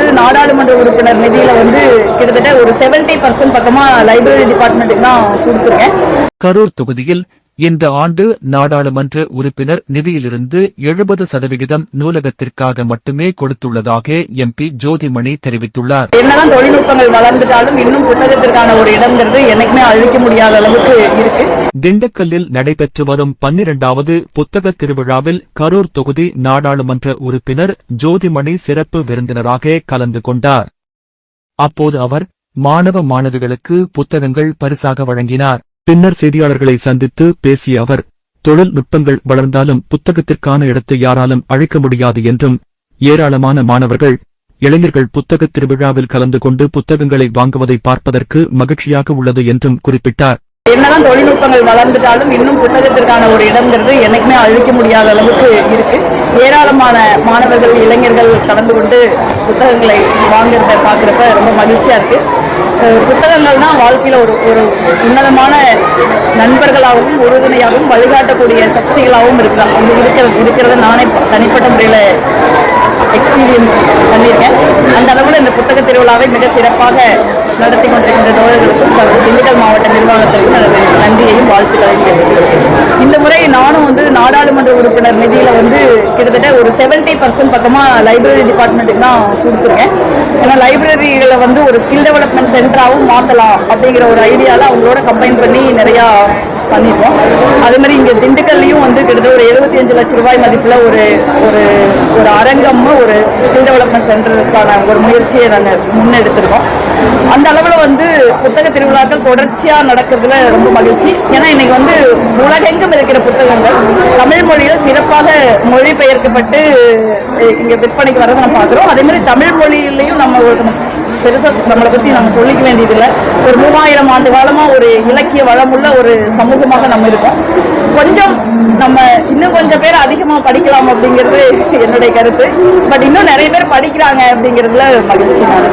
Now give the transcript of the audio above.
வந்து நாடாளுமன்ற உறுப்பினர் நிதியில வந்து கிட்டத்தட்ட ஒரு 70% பர்சன்ட் பக்கமா லைப்ரரி டிபார்ட்மெண்ட்டுக்கு தான் கொடுத்துருக்கேன். கரூர் தொகுதியில் இந்த ஆண்டு நாடாளுமன்ற உறுப்பினர் நிதியிலிருந்து எழுபது சதவிகிதம் நூலகத்திற்காக மட்டுமே கொடுத்துள்ளதாக எம்பி ஜோதிமணி தெரிவித்துள்ளார். என்னதான் தொழில்நுட்பங்கள் வளர்ந்துட்டாலும் இன்னும் புத்தகத்திற்கான ஒரு இடம்ங்கிறது என்னைக்குமே அழிக்க முடியாத அளவுக்கு இருக்கு. திண்டுக்கல்லில் நடைபெற்று வரும் பன்னிரண்டாவது புத்தக திருவிழாவில் கரூர் தொகுதி நாடாளுமன்ற உறுப்பினர் ஜோதிமணி சிறப்பு விருந்தினராக கலந்து கொண்டார். அப்போது அவர் மாணவ மாணவிகளுக்கு புத்தகங்கள் பரிசாக வழங்கினார். பின்னர் செய்தியாளர்களை சந்தித்து பேசிய அவர் தொழில்நுட்பங்கள் வளர்ந்தாலும் புத்தகத்திற்கான இடத்தை யாராலும் அழைக்க முடியாது என்றும் ஏராளமான மாணவர்கள் இளைஞர்கள் புத்தகத் திருவிழாவில் கலந்து கொண்டு புத்தகங்களை வாங்குவதை பார்ப்பதற்கு மகிழ்ச்சியாக உள்ளது என்றும் குறிப்பிட்டார். என்னதான் தொழில்நுட்பங்கள் வளர்ந்துட்டாலும் இன்னும் புத்தகத்திற்கான ஒரு இடம்ங்கிறது என்னைக்குமே அழிக்க முடியாத அளவுக்கு இருக்கு. ஏராளமான மாணவர்கள் இளைஞர்கள் கலந்து கொண்டு புத்தகங்களை வாங்குறத பார்க்குறப்ப ரொம்ப மகிழ்ச்சியா இருக்கு. புத்தகங்கள் தான் வாழ்க்கையில ஒரு ஒரு உன்னதமான நண்பர்களாகவும் உறுதுணையாகவும் வழிகாட்டக்கூடிய சக்திகளாகவும் இருக்கலாம். இது இருக்கிறது இருக்கிறத நானே தனிப்பட்ட முறையில் எக்ஸ்பீரியன்ஸ் பண்ணியிருக்கேன். அந்த அளவில் இந்த புத்தக திருவிழாவை மிக சிறப்பாக நடத்தி கொண்டிருக்கின்ற தோழர்களுக்கும் திண்டுக்கல் மாவட்ட நிர்வாகத்திற்கும் நன்றியையும் வாழ்த்துக்களையும் தெரிவித்துள்ளேன் இந்த முறை நானும் வந்து நாடாளுமன்ற உறுப்பினர் நிதியில வந்து கிட்டத்தட்ட ஒரு 70% பர்சன்ட் பக்கமா லைப்ரரி டிபார்ட்மெண்ட்டுக்கு தான் கொடுத்துருக்கேன். ஏன்னா லைப்ரரிகளை வந்து ஒரு ஸ்கில் டெவலப்மெண்ட் சென்டராகவும் மாற்றலாம் அப்படிங்கிற ஒரு ஐடியால அவங்களோட கம்பைன் பண்ணி நிறையா பண்ணியிருக்கோம் அதே மாதிரி இங்கே திண்டுக்கல்லையும் வந்து கிட்டத்தட்ட ஒரு 75 லட்ச ரூபாய் மதிப்பில் ஒரு ஒரு ஒரு அரங்கம்னு ஒரு ஸ்கில் டெவலப்மெண்ட் சென்டருக்கான ஒரு முயற்சியை நாங்கள் முன்னெடுத்திருக்கோம். அந்த அளவில் வந்து புத்தக திருவிழாக்கள் தொடர்ச்சியாக நடக்கிறதுல ரொம்ப மகிழ்ச்சி. ஏன்னா இன்னைக்கு வந்து உலகெங்கும் இருக்கிற புத்தகங்கள். தமிழ் மொழியில் சிறப்பாக மொழிபெயர்க்கப்பட்டு இங்கே விற்பனைக்கு வரதை நம்ம பார்க்குறோம். அதே மாதிரி தமிழ் மொழியிலையும் நம்ம பெருசாக நம்மளை பற்றி நம்ம சொல்லிக்க வேண்டியதில்லை. ஒரு மூவாயிரம் ஆண்டு காலமாக ஒரு இலக்கிய வளமுள்ள ஒரு சமூகமாக நம்ம இருக்கோம். கொஞ்சம் நம்ம இன்னும் கொஞ்சம் பேர் அதிகமாக படிக்கலாம் அப்படிங்கிறது என்னுடைய கருத்து. பட் இன்னும் நிறைய பேர் படிக்கிறாங்க அப்படிங்கிறதுல மகிழ்ச்சி நான்.